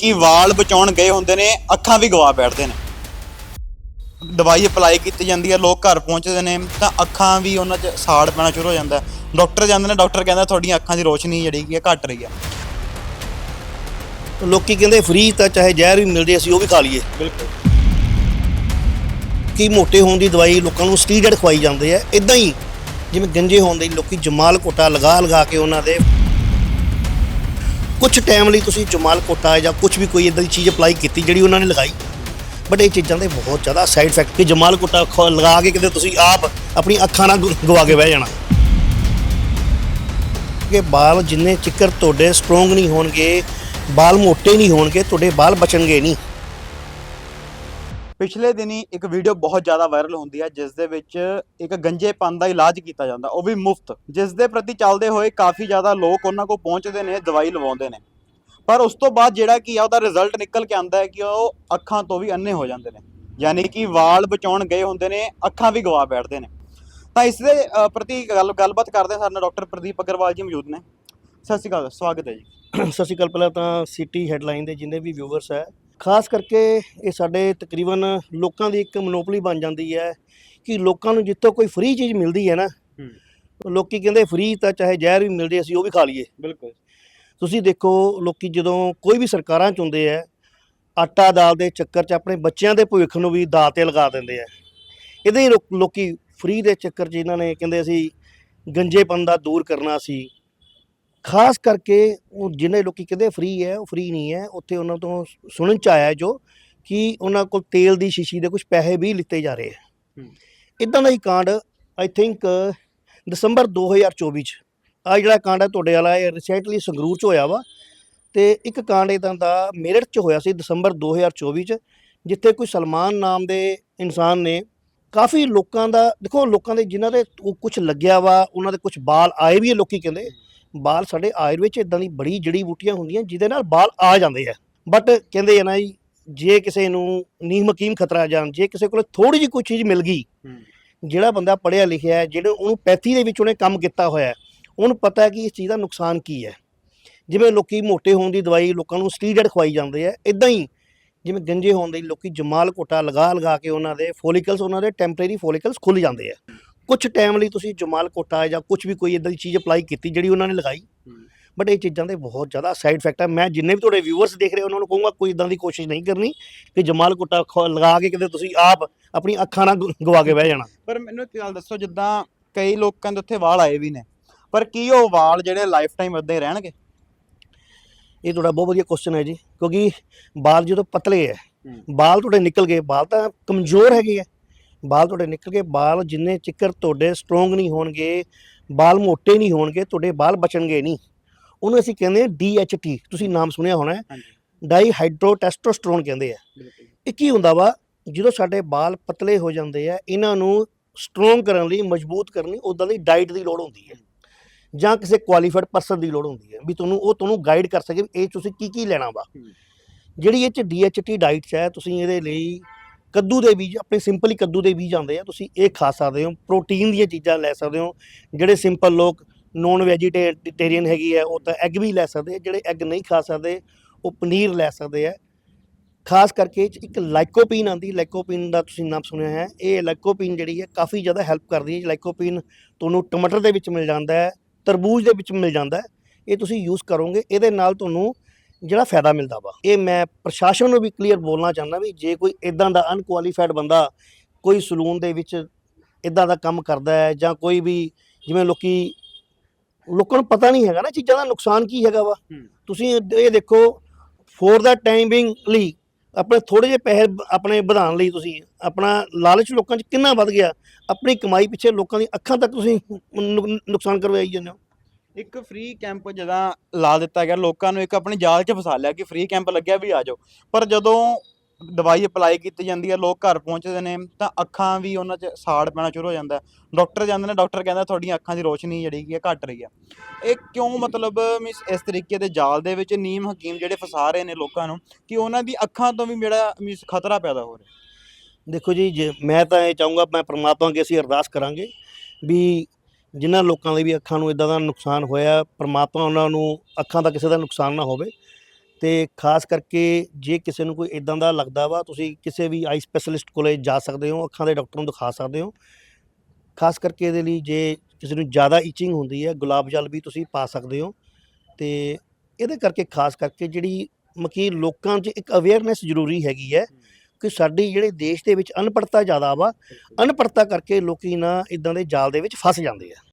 ਕਿ ਵਾਲ ਬਚਾਉਣ ਗਏ ਹੁੰਦੇ ਨੇ ਅੱਖਾਂ ਵੀ ਗਵਾ ਬੈਠਦੇ ਨੇ। ਦਵਾਈ ਅਪਲਾਈ ਕੀਤੀ ਜਾਂਦੀ ਹੈ ਲੋਕ ਘਰ ਪਹੁੰਚਦੇ ਨੇ ਤਾਂ ਅੱਖਾਂ ਵੀ ਉਹਨਾਂ 'ਚ ਸਾੜ ਪੈਣਾ ਸ਼ੁਰੂ ਹੋ ਜਾਂਦਾ। ਡਾਕਟਰ ਜਾਂਦੇ ਨੇ ਡਾਕਟਰ ਕਹਿੰਦਾ ਤੁਹਾਡੀਆਂ ਅੱਖਾਂ ਦੀ ਰੋਸ਼ਨੀ ਜਿਹੜੀ ਕੀ ਹੈ ਘਟ ਰਹੀ ਹੈ ਲੋਕੀ ਕਹਿੰਦੇ ਫ੍ਰੀ ਤਾਂ ਚਾਹੇ ਜ਼ਹਿਰ ਵੀ ਮਿਲਦੇ ਅਸੀਂ ਉਹ ਵੀ ਖਾ ਲਈਏ। ਬਿਲਕੁਲ। ਕੀ ਮੋਟੇ ਹੋਣ ਦੀ ਦਵਾਈ ਲੋਕਾਂ ਨੂੰ ਸਟੀਰੋਇਡ ਖਵਾਈ ਜਾਂਦੇ ਆ? ਇਦਾਂ ਹੀ ਜਿਵੇਂ ਗੰਜੇ ਹੋਣ ਦੇ ਲੋਕੀ ਜਮਾਲ ਕੋਟਾ ਲਗਾ ਲਗਾ ਕੇ ਉਹਨਾਂ ਦੇ ਕੁਝ ਟਾਈਮ ਲਈ ਤੁਸੀਂ ਜਮਾਲ ਕੋਟਾ ਜਾਂ ਕੁਝ ਵੀ ਕੋਈ ਇਦਾਂ ਦੀ ਚੀਜ਼ ਅਪਲਾਈ ਕੀਤੀ ਜਿਹੜੀ ਉਹਨਾਂ ਨੇ ਲਗਾਈ? ਬਟ ਇਹ ਚੀਜ਼ਾਂ ਦੇ ਬਹੁਤ ਜ਼ਿਆਦਾ ਸਾਈਡ ਇਫੈਕਟ ਕਿ ਜਮਾਲ ਕੋਟਾ ਖ- ਲਗਾ ਕੇ ਕਿਤੇ ਤੁਸੀਂ ਆਪ ਆਪਣੀ ਅੱਖਾਂ ਨਾਲ ਗੁ- ਗਵਾ ਕੇ ਬਹਿ ਜਾਣਾ। ਕਿ ਬਾਲ ਜਿੰਨੇ ਚਿੱਕਰ ਤੁਹਾਡੇ ਸਟਰੋਂਗ ਨਹੀਂ ਹੋਣਗੇ, ਬਾਲ ਮੋਟੇ ਨਹੀਂ ਹੋਣਗੇ, ਤੁਹਾਡੇ ਬਾਲ ਬਚਣਗੇ ਨਹੀਂ। ਪਿਛਲੇ ਦਿਨੀ ਇੱਕ ਵੀਡੀਓ ਬਹੁਤ ਜ਼ਿਆਦਾ ਵਾਇਰਲ ਹੁੰਦੀ ਹੈ ਜਿਸ ਦੇ ਵਿੱਚ ਇੱਕ ਗੰਜੇਪਨ ਦਾ ਇਲਾਜ ਕੀਤਾ ਜਾਂਦਾ, ਉਹ ਵੀ ਮੁਫਤ ਜਿਸ ਦੇ ਪ੍ਰਤੀ ਚੱਲਦੇ ਹੋਏ ਕਾਫੀ ਜ਼ਿਆਦਾ ਲੋਕ ਉਹਨਾਂ ਕੋਲ ਪਹੁੰਚਦੇ ਨੇ, ਦਵਾਈ ਲਵਾਉਂਦੇ ਨੇ। ਪਰ ਉਸ ਤੋਂ ਬਾਅਦ ਜਿਹੜਾ ਕੀ ਆ, ਉਹਦਾ ਰਿਜ਼ਲਟ ਨਿਕਲ ਕੇ ਆਉਂਦਾ ਹੈ ਕਿ ਉਹ ਅੱਖਾਂ ਤੋਂ ਵੀ ਅੰਨੇ ਹੋ ਜਾਂਦੇ ਨੇ। ਯਾਨੀ ਕਿ ਵਾਲ ਬਚਾਉਣ ਗਏ ਹੁੰਦੇ ਨੇ, ਅੱਖਾਂ ਵੀ ਗਵਾ ਬੈਠਦੇ ਨੇ। ਤਾਂ ਇਸ ਦੇ ਪ੍ਰਤੀ ਗੱਲ, ਗੱਲਬਾਤ ਕਰਦੇ ਹਾਂ, ਸਾਡੇ ਨਾਲ ਡਾਕਟਰ ਪ੍ਰਦੀਪ ਅਗਰਵਾਲ ਜੀ ਮੌਜੂਦ ਨੇ। ਸਤਿ ਸ਼੍ਰੀ ਅਕਾਲ, ਸਵਾਗਤ ਹੈ ਜੀ। ਸਤਿ ਸ਼੍ਰੀ ਅਕਾਲ। ਪਹਿਲਾਂ ਤਾਂ ਸਿਟੀ ਹੈਡਲਾਈਨ ਦੇ ਜਿੰਨੇ ਵੀ ਵਿਊਵਰਸ ਹੈ ਖਾਸ ਕਰਕੇ ਇਹ ਸਾਡੇ ਤਕਰੀਬਨ ਲੋਕਾਂ ਦੀ ਇੱਕ ਮੋਨੋਪੋਲੀ ਬਣ ਜਾਂਦੀ ਹੈ ਕਿ ਲੋਕਾਂ ਨੂੰ ਜਿੱਥੋਂ ਕੋਈ ਫ੍ਰੀ ਚੀਜ਼ ਮਿਲਦੀ ਹੈ ਨਾ ਲੋਕੀ ਕਹਿੰਦੇ ਫ੍ਰੀ ਤਾਂ ਚਾਹੇ ਜ਼ਹਿਰ ਵੀ ਮਿਲਦੇ ਅਸੀਂ ਉਹ ਵੀ ਖਾ ਲਈਏ। ਬਿਲਕੁਲ। ਤੁਸੀਂ ਦੇਖੋ ਲੋਕੀ ਜਦੋਂ ਕੋਈ ਵੀ ਸਰਕਾਰਾਂ ਚ ਹੁੰਦੇ ਆ ਆਟਾ ਦਾਲ ਦੇ ਚੱਕਰ 'ਚ ਆਪਣੇ ਬੱਚਿਆਂ ਦੇ ਭਵਿੱਖ ਨੂੰ ਵੀ ਦਾਅ ਤੇ ਲਗਾ ਦਿੰਦੇ ਆ ਇਹਦੇ ਹੀ ਲੋਕੀ ਫ੍ਰੀ ਦੇ ਚੱਕਰ 'ਚ ਇਹਨਾਂ ਨੇ ਕਹਿੰਦੇ ਅਸੀਂ ਗੰਜੇਪਨ ਦਾ ਦੂਰ ਕਰਨਾ ਸੀ। ਖਾਸ ਕਰਕੇ ਉਹ ਜਿਹਨੇ ਲੋਕੀ ਕਹਿੰਦੇ ਫ੍ਰੀ ਹੈ ਉਹ ਫ੍ਰੀ ਨਹੀਂ ਹੈ ਉੱਥੇ ਉਹਨਾਂ ਤੋਂ ਸੁਣਨ ਚ ਆਇਆ ਜੋ ਕਿ ਉਹਨਾਂ ਕੋਲ ਤੇਲ ਦੀ ਸ਼ੀਸ਼ੀ ਦੇ ਕੁਝ ਪੈਸੇ ਵੀ ਲਿੱਤੇ ਜਾ ਰਹੇ ਆ। ਹੂੰ। ਇਦਾਂ ਦਾ ਹੀ ਕਾਂਡ ਆਈ ਥਿੰਕ ਦਸੰਬਰ 2024 ਚ। ਆ ਜਿਹੜਾ ਕਾਂਡ ਹੈ ਤੁਹਾਡੇ ਵਾਲਾ ਇਹ ਰੀਸੈਂਟਲੀ ਸੰਗਰੂਰ ਚ ਹੋਇਆ ਵਾ। ਤੇ ਇੱਕ ਕਾਂਡ ਇਦਾਂ ਦਾ ਮੇਰਠ ਚ ਹੋਇਆ ਸੀ ਦਸੰਬਰ 2024 ਚ ਜਿੱਥੇ ਕੋਈ ਸਲਮਾਨ ਨਾਮ ਦੇ ਇਨਸਾਨ ਨੇ ਕਾਫੀ ਲੋਕਾਂ ਦਾ ਦੇਖੋ ਲੋਕਾਂ ਦੇ ਜਿਨ੍ਹਾਂ ਦੇ ਕੁਝ ਲੱਗਿਆ ਵਾ ਉਹਨਾਂ ਦੇ ਕੁਝ ਬਾਲ ਆਏ ਵੀ ਲੋਕੀ ਕਹਿੰਦੇ। ਬਾਲ ਸਾਡੇ ਆਯੁਰਵੇਦ ਚ ਇਦਾਂ ਦੀ ਬੜੀ ਜੜੀ ਬੂਟੀਆਂ ਹੁੰਦੀਆਂ ਜਿਹਦੇ ਨਾਲ ਬਾਲ ਆ ਜਾਂਦੇ ਆ। ਬਟ ਕਹਿੰਦੇ ਆ ਨਾ ਜੀ ਜੇ ਕਿਸੇ ਨੂੰ ਨੀਮ ਹਕੀਮ ਖਤਰਾ ਜਾਣ ਜੇ ਕਿਸੇ ਕੋਲ ਥੋੜੀ ਜਿਹੀ ਕੋਈ ਚੀਜ਼ ਮਿਲ ਗਈ ਜਿਹੜਾ ਬੰਦਾ ਪੜ੍ਹਿਆ ਲਿਖਿਆ ਹੈ ਜਿਹੜੇ ਉਹਨੂੰ ਪੈਥੀ ਦੇ ਵਿੱਚ ਉਹਨੇ ਕੰਮ ਕੀਤਾ ਹੋਇਆ ਉਹਨੂੰ ਪਤਾ ਹੈ ਕਿ ਇਸ ਚੀਜ਼ ਦਾ ਨੁਕਸਾਨ ਕੀ ਹੈ। ਜਿਵੇਂ ਲੋਕੀ ਮੋਟੇ ਹੋਣ ਦੀ ਦਵਾਈ ਲੋਕਾਂ ਨੂੰ ਸਟੀਰੋਇਡ ਖਵਾਈ ਜਾਂਦੇ ਆ ਇਦਾਂ ਹੀ ਜਿਵੇਂ ਗੰਜੇ ਹੋਣ ਦੀ ਲੋਕੀ ਜਮਾਲ ਕੋਟਾ ਲਗਾ ਲਗਾ ਕੇ ਉਹਨਾਂ ਦੇ ਫੋਲੀਕਲਸ ਉਹਨਾਂ ਦੇ ਟੈਂਪਰੇਰੀ ਫੋਲੀਕਲਸ ਖੁੱਲ ਜਾਂਦੇ ਆ। ਕੁਝ ਟਾਈਮ ਲਈ ਤੁਸੀਂ ਜਮਾਲ ਕੋਟਾ ਜਾਂ ਕੁਝ ਵੀ ਕੋਈ ਇਦਾਂ ਦੀ ਚੀਜ਼ ਅਪਲਾਈ ਕੀਤੀ ਜਿਹੜੀ ਉਹਨਾਂ ਨੇ ਲਗਾਈ। ਬਟ ਇਹ ਚੀਜ਼ਾਂ ਦੇ ਬਹੁਤ ਜ਼ਿਆਦਾ ਸਾਈਡ ਇਫੈਕਟ ਹੈ ਮੈਂ ਜਿੰਨੇ ਵੀ ਤੁਹਾਡੇ ਵਿਊਅਰਸ ਦੇਖ ਰਹੇ ਉਹਨਾਂ ਨੂੰ ਕਹੂੰਗਾ ਕੋਈ ਇਦਾਂ ਦੀ ਕੋਸ਼ਿਸ਼ ਨਹੀਂ ਕਰਨੀ ਕਿ ਜਮਾਲ ਕੋਟਾ ਲਗਾ ਕੇ ਕਿਤੇ ਤੁਸੀਂ ਆਪ ਆਪਣੀ ਅੱਖਾਂ ਨਾਲ ਗਵਾ ਕੇ ਬਹਿ ਜਾਣਾ। ਪਰ ਮੈਨੂੰ ਇੱਕ ਗੱਲ ਦੱਸੋ ਜਿੱਦਾਂ ਕਈ ਲੋਕਾਂ ਦੇ ਉੱਥੇ ਵਾਲ ਆਏ ਵੀ ਨੇ ਪਰ ਕੀ ਉਹ ਵਾਲ ਜਿਹੜੇ ਲਾਈਫ ਟਾਈਮ ਇਦਾਂ ਹੀ ਰਹਿਣਗੇ? ਇਹ ਤੁਹਾਡਾ ਬਹੁਤ ਵਧੀਆ ਕੁਐਸਚਨ ਹੈ ਜੀ ਕਿਉਂਕਿ ਬਾਲ ਜਦੋਂ ਪਤਲੇ ਹੈ। ਬਾਲ ਤੁਹਾਡੇ ਨਿਕਲ ਗਏ ਬਾਲ ਤਾਂ ਕਮਜ਼ੋਰ ਹੈਗੇ ਆ। ਬਾਲ ਤੁਹਾਡੇ ਨਿਕਲ ਗਏ ਬਾਲ ਜਿੰਨੇ ਚਿੱਕਰ ਤੁਹਾਡੇ ਸਟਰੋਂਗ ਨਹੀਂ ਹੋਣਗੇ ਬਾਲ ਮੋਟੇ ਨਹੀਂ ਹੋਣਗੇ ਤੁਹਾਡੇ ਬਾਲ ਬਚਣਗੇ ਨਹੀਂ। ਉਹਨੂੰ ਅਸੀਂ ਕਹਿੰਦੇ ਆ DHT ਤੁਸੀਂ ਨਾਮ ਸੁਣਿਆ ਹੋਣਾ ਹੈ। ਡਾਈ ਹਾਈਡਰੋਟੈਸਟੋਸਟਰੋਨ ਕਹਿੰਦੇ ਆ। ਇਹ ਕੀ ਹੁੰਦਾ ਵਾ ਜਦੋਂ ਸਾਡੇ ਬਾਲ ਪਤਲੇ ਹੋ ਜਾਂਦੇ ਆ ਇਹਨਾਂ ਨੂੰ ਸਟਰੋਂਗ ਕਰਨ ਲਈ ਮਜ਼ਬੂਤ ਕਰਨ ਲਈ ਉਦਾਂ ਦੀ ਡਾਈਟ ਦੀ ਲੋੜ ਹੁੰਦੀ ਹੈ। ਜਾਂ ਕਿਸੇ ਕੁਆਲੀਫਾਈਡ ਪਰਸਨ ਦੀ ਲੋੜ ਹੁੰਦੀ ਹੈ ਵੀ ਤੁਹਾਨੂੰ ਉਹ ਤੁਹਾਨੂੰ ਗਾਈਡ ਕਰ ਸਕੇ ਇਹ ਤੁਸੀਂ ਕੀ ਕੀ ਲੈਣਾ ਵਾ। ਜਿਹੜੀ ਇਹ ਚ ਡੀਐਚਟੀ ਡਾਈਟ ਚ ਹੈ ਤੁਸੀਂ ਇਹਦੇ ਲਈ ਕੱਦੂ ਦੇ ਬੀਜ, ਆਪਣੇ ਸਿੰਪਲੀ ਕੱਦੂ ਦੇ ਬੀਜ ਆਉਂਦੇ ਆ, ਤੁਸੀਂ ਇਹ ਖਾ ਸਕਦੇ ਹੋ ਪ੍ਰੋਟੀਨ ਦੀਆਂ ਚੀਜ਼ਾਂ ਲੈ ਸਕਦੇ ਹੋ, ਜਿਹੜੇ ਸਿੰਪਲ ਲੋਕ ਨੋਨ ਵੈਜੀਟੇਰੀਅਨ ਹੈਗੀ ਹੈ, ਉਹ ਤਾਂ ਐਗ ਵੀ ਲੈ ਸਕਦੇ ਆ, ਜਿਹੜੇ ਐਗ ਨਹੀਂ ਖਾ ਸਕਦੇ, ਉਹ ਪਨੀਰ ਲੈ ਸਕਦੇ ਆ। ਖਾਸ ਕਰਕੇ ਇੱਕ ਲਾਈਕੋਪੀਨ ਆਂਦੀ ਲਾਈਕੋਪੀਨ ਦਾ ਤੁਸੀਂ ਨਾਮ ਸੁਣਿਆ ਹੈ, ਇਹ ਲਾਈਕੋਪੀਨ ਜਿਹੜੀ ਹੈ ਕਾਫੀ ਜ਼ਿਆਦਾ ਹੈਲਪ ਕਰਦੀ ਹੈ ਲਾਈਕੋਪੀਨ ਤੁਹਾਨੂੰ ਟਮਾਟਰ ਦੇ ਵਿੱਚ ਮਿਲ ਜਾਂਦਾ ਹੈ, ਤਰਬੂਜ ਦੇ ਵਿੱਚ ਮਿਲ ਜਾਂਦਾ ਹੈ, ਇਹ ਤੁਸੀਂ ਯੂਜ਼ ਕਰੋਗੇ, ਇਹਦੇ ਨਾਲ ਤੁਹਾਨੂੰ ਜਿਹੜਾ ਫਾਇਦਾ ਮਿਲਦਾ ਵਾ। ਇਹ ਮੈਂ ਪ੍ਰਸ਼ਾਸਨ ਨੂੰ ਵੀ ਕਲੀਅਰ ਬੋਲਣਾ ਚਾਹੁੰਦਾ ਵੀ ਜੇ ਕੋਈ ਇਦਾਂ ਦਾ ਅਨਕੁਆਲੀਫਾਈਡ ਬੰਦਾ ਕੋਈ ਸਲੂਨ ਦੇ ਵਿੱਚ ਇਦਾਂ ਦਾ ਕੰਮ ਕਰਦਾ ਹੈ ਜਾਂ ਕੋਈ ਵੀ ਜਿਵੇਂ ਲੋਕੀ ਲੋਕਾਂ ਨੂੰ ਪਤਾ ਨਹੀਂ ਹੈਗਾ ਨਾ ਚੀਜ਼ਾਂ ਦਾ ਨੁਕਸਾਨ ਕੀ ਹੈਗਾ ਵਾ। ਤੁਸੀਂ ਇਹ ਦੇਖੋ ਫੋਰ ਦਾ ਟਾਈਮਿੰਗ ਲਈ ਆਪਣੇ ਥੋੜੇ ਜਿਹੇ ਪੈਸੇ ਆਪਣੇ ਵਧਾਉਣ ਲਈ ਤੁਸੀਂ ਆਪਣਾ ਲਾਲਚ ਲੋਕਾਂ 'ਚ ਕਿੰਨਾ ਵੱਧ ਗਿਆ। ਆਪਣੀ ਕਮਾਈ ਪਿੱਛੇ ਲੋਕਾਂ ਦੀ ਅੱਖਾਂ ਤੱਕ ਤੁਸੀਂ ਨੁਕ- ਨੁਕਸਾਨ ਕਰਵਾਈ ਜਾਂਦੇ ਹੋ। ਇੱਕ ਫ੍ਰੀ ਕੈਂਪ ਜਦਾਂ ਲਾ ਦਿੱਤਾ ਗਿਆ, ਲੋਕਾਂ ਨੂੰ ਇੱਕ ਆਪਣੇ ਜਾਲ 'ਚ ਫਸਾ ਲਿਆ ਕਿ ਫ੍ਰੀ ਕੈਂਪ ਲੱਗਿਆ ਵੀ ਆ ਜਾਓ। ਪਰ ਜਦੋਂ ਦਵਾਈ ਅਪਲਾਈ ਕੀਤੀ ਜਾਂਦੀ ਹੈ, ਲੋਕ ਘਰ ਪਹੁੰਚਦੇ ਨੇ, ਤਾਂ ਅੱਖਾਂ ਵੀ ਉਹਨਾਂ 'ਚ ਸਾੜ ਪੈਣਾ ਸ਼ੁਰੂ ਹੋ ਜਾਂਦਾ ਹੈ। ਡਾਕਟਰ ਜਾਂਦੇ ਨੇ ਡਾਕਟਰ ਕਹਿੰਦਾ ਤੁਹਾਡੀਆਂ ਅੱਖਾਂ ਦੀ ਰੋਸ਼ਨੀ ਜਿਹੜੀ ਕੀ ਹੈ ਘਟ ਰਹੀ ਹੈ ਇਹ ਕਿਉਂ ਮਤਲਬ ਮਿਸ ਇਸ ਤਰੀਕੇ ਦੇ ਜਾਲ ਦੇ ਵਿੱਚ ਨੀਮ ਹਕੀਮ ਜਿਹੜੇ ਫਸਾ ਰਹੇ ਨੇ ਲੋਕਾਂ ਨੂੰ ਕਿ ਉਹਨਾਂ ਦੀ ਅੱਖਾਂ ਤੋਂ ਵੀ ਜਿਹੜਾ ਮਿਸ ਖਤਰਾ ਪੈਦਾ ਹੋ ਰਿਹਾ? ਦੇਖੋ ਜੀ, ਜੇ ਮੈਂ ਤਾਂ ਇਹ ਚਾਹੂੰਗਾ, ਮੈਂ ਪਰਮਾਤਮਾ ਅੱਗੇ ਅਸੀਂ ਅਰਦਾਸ ਕਰਾਂਗੇ ਵੀ ਜਿਨ੍ਹਾਂ ਲੋਕਾਂ ਦੇ ਵੀ ਅੱਖਾਂ ਨੂੰ ਇਦਾਂ ਦਾ ਨੁਕਸਾਨ ਹੋਇਆ, ਪਰਮਾਤਮਾ ਉਹਨਾਂ ਨੂੰ ਅੱਖਾਂ ਦਾ ਕਿਸੇ ਦਾ ਨੁਕਸਾਨ ਨਾ ਹੋਵੇ। ਤੇ ਖਾਸ ਕਰਕੇ ਜੇ ਕਿਸੇ ਨੂੰ ਕੋਈ ਇਦਾਂ ਦਾ ਲੱਗਦਾ ਵਾ, ਤੁਸੀਂ ਕਿਸੇ ਵੀ ਆਈ ਸਪੈਸ਼ਲਿਸਟ ਕੋਲੇ ਜਾ ਸਕਦੇ ਹੋ, ਅੱਖਾਂ ਦੇ ਡਾਕਟਰ ਨੂੰ ਦਿਖਾ ਸਕਦੇ ਹੋ। ਖਾਸ ਕਰਕੇ ਇਹਦੇ ਲਈ ਜੇ ਕਿਸੇ ਨੂੰ ਜ਼ਿਆਦਾ ਇਚਿੰਗ ਹੁੰਦੀ ਹੈ, ਗੁਲਾਬ ਜਲ ਵੀ ਤੁਸੀਂ ਪਾ ਸਕਦੇ ਹੋ। ਤੇ ਇਹਦੇ ਕਰਕੇ ਖਾਸ ਕਰਕੇ ਜਿਹੜੀ ਮਕੀ ਲੋਕਾਂ 'ਚ ਇੱਕ ਅਵੇਅਰਨੈਸ ਜ਼ਰੂਰੀ ਹੈਗੀ ਹੈ ਕਿ ਸਾਡੀ ਜਿਹੜੇ ਦੇਸ਼ ਦੇ ਵਿੱਚ ਅਨਪੜਤਾ ਜ਼ਿਆਦਾ ਵਾ ਅਨਪੜਤਾ ਕਰਕੇ ਲੋਕੀ ਨਾ ਇਦਾਂ ਦੇ ਜਾਲ ਦੇ ਵਿੱਚ ਫਸ ਜਾਂਦੇ ਆ।